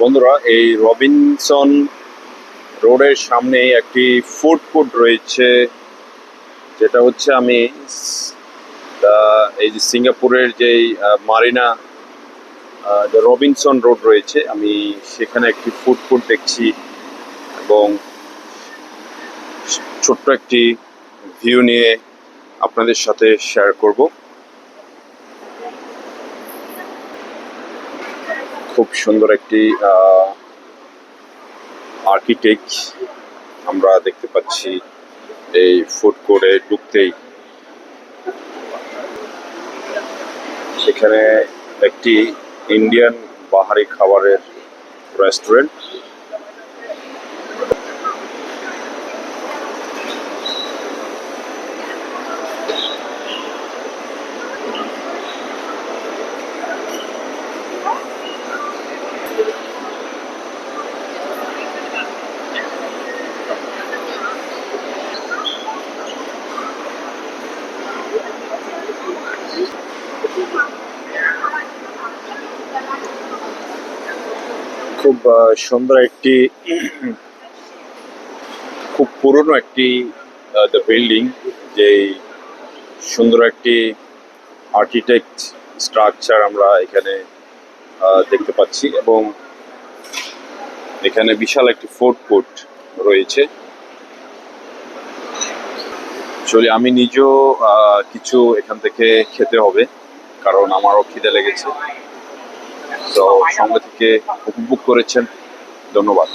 বন্ধুরা, এই রবিনসন রোডের সামনে একটি ফুড কোর্ট রয়েছে, যেটা হচ্ছে আমি এই যে সিঙ্গাপুরের যেই মারিনা রবিনসন রোড রয়েছে, আমি সেখানে একটি ফুড কোর্ট দেখছি এবং ছোট্ট একটি ভিউ নিয়ে আপনাদের সাথে শেয়ার করব। খুব সুন্দর একটি আর্কিটেক্ট আমরা দেখতে পাচ্ছি এই ফুড কোর্টে ঢুকতেই। সেখানে একটি ইন্ডিয়ান বাহারি খাবারের রেস্টুরেন্ট খুব সুন্দর একটি, খুব পুরনো একটি বিল্ডিং যেই সুন্দর একটি আর্কিটেক্ট স্ট্রাকচার আমরা এখানে দেখতে পাচ্ছি এবং এখানে বিশাল একটি ফুড কোর্ট রয়েছে। চলে, আমি নিজেও কিছু এখান থেকে খেতে হবে। কারণ আমারও খিদে লেগেছে। তো সঙ্গে থেকে উপভোগ করেছেন। ধন্যবাদ।